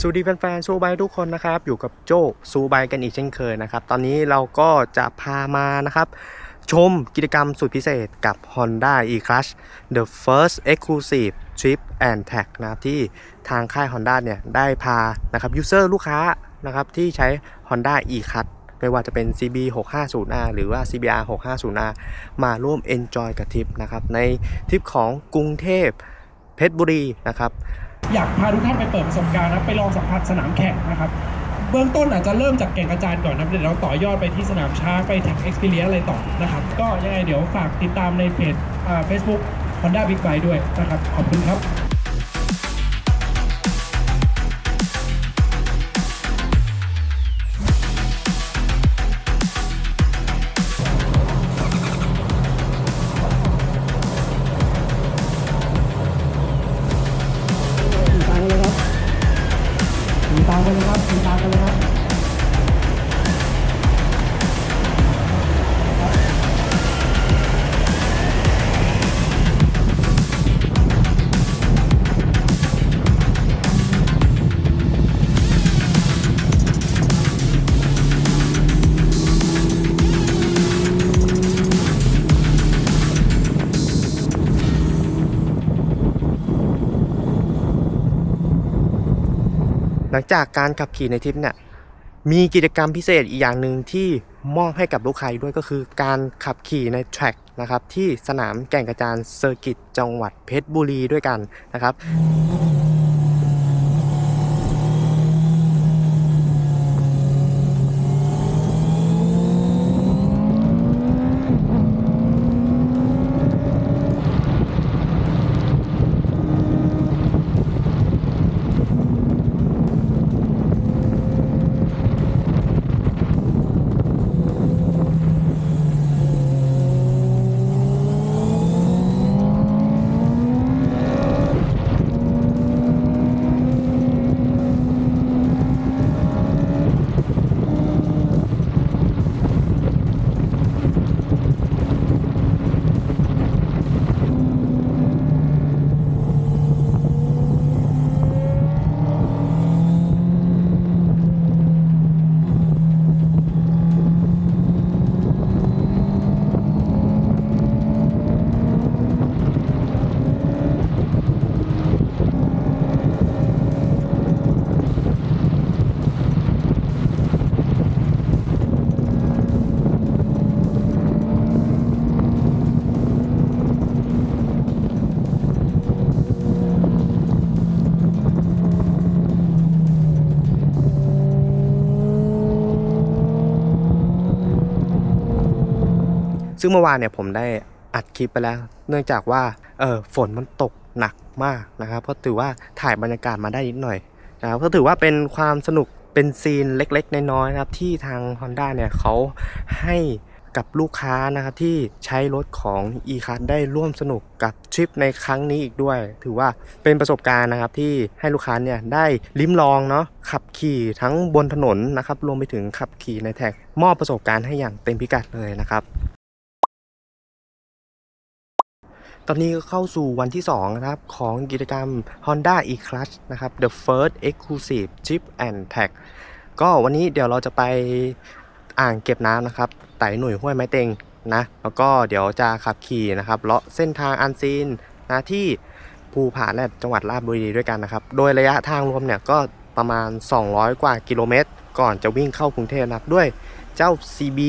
สวัสดีแฟนๆซูไบทุกคนนะครับ อยู่กับโจซูไบกันอีกเช่นเคยนะครับ ตอนนี้เราก็จะพามานะครับ ชมกิจกรรมสุดพิเศษกับ Honda e-Crush The First Exclusive Trip and Tag นะครับที่ทางค่าย Honda เนี่ยได้พานะครับยูเซอร์ลูกค้านะครับที่ใช้ Honda e-Crush ไม่ว่าจะเป็น CB 650R หรือว่า CBR 650R มาร่วม Enjoy กับทริปนะครับในทริปของกรุงเทพเพชรบุรีนะครับ อยากพาทุกท่านไปเปิดประสบการณ์นะไปลองสัมผัสสนามแข่งนะครับ เบื้องต้นอาจจะเริ่มจากแก่งกระจานก่อนนะเดี๋ยวเราต่อยอดไปที่สนามช้างไปแท็กเอ็กซ์เพรียอะไรต่อนะครับ ก็ยังไงเดี๋ยวฝากติดตามในเพจเฟซบุ๊กฮอนด้าบิ๊กไบด้วยนะครับ ขอบคุณครับ ลังจากการขับขี่ในทริปเนี่ยมีกิจกรรมพิเศษอีกอย่างหนึ่งที่มอบให้กับลูกค้าด้วยก็คือการขับขี่ในแทร็กนะครับที่สนามแก่งกระจานเซอร์กิตจังหวัดเพชรบุรีด้วยกันนะครับ ซึ่งเมื่อวานเนี่ยผมได้อัดคลิปไปแล้ว เนื่องจากว่าเออฝนมันตกหนักมากนะครับก็ถือว่าถ่ายบรรยากาศมาได้นิดหน่อยนะครับก็ถือว่าเป็นความสนุกเป็นซีนเล็กๆ น้อยๆนะครับที่ทาง Honda เนี่ยเขาให้กับลูกค้านะครับที่ใช้รถของ e c a r ได้ร่วมสนุกกับทริปในครั้งนี้อีกด้วย ถือว่าเป็นประสบการณ์นะครับที่ให้ลูกค้าเนี่ยได้ลิ้มลองเนาะขับขี่ทั้งบนถนนนะครับรวมไปถึงขับขี่ในแท็กมอบประสบการณ์ให้อย่างเต็มพิกัดเลยนะครับ ตอนนี้ก็เข้าสู่วันที่2นะครับของกิจกรรม Honda e-Clutch นะครับ The First Exclusive Chip and Tag ก็วันนี้เดี๋ยวเราจะไปอ่างเก็บน้ำนะครับไต่หน่วยห้วยไม้เต็งนะแล้วก็เดี๋ยวจะขับขี่นะครับเลาะเส้นทางอันซีนนะที่ภูผาแรดจังหวัดราชบุรีด้วยกันนะครับ โดยระยะทางรวมเนี่ยก็ประมาณ 200 กว่ากิโลเมตร ก่อนจะวิ่งเข้ากรุงเทพนะครับด้วยเจ้า CB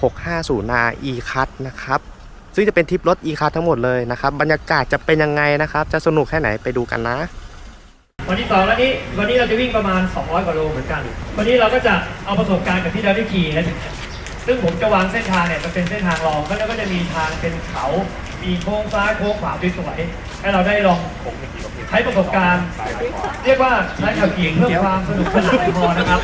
650R e-Cut นะครับ ซึ่งจะเป็นทริปรถ e ค a r ทั้งหมดเลยนะครับ บรรยากาศจะเป็นยังไงนะครับ จะสนุกแค่ไหนไปดูกันนะ วันที่สองแล้วนี้วันนี้เราจะวิ่งประมาณ 200กว่าโลเหมือนกัน วันนี้เราก็จะเอาประสบการณ์กับที่เราได้ขี่นะซึ่งผมจะวางเส้นทางเนี่ยมันเป็นเส้นทางรองแล้วก็จะมีทางเป็นเขามีโค้งซ้ายโค้งขวาสวยๆให้เราได้ลองใช้ประสบการณ์ เรียกว่าใช้ขับขี่เพื่อความสนุกสนานพอนะครับ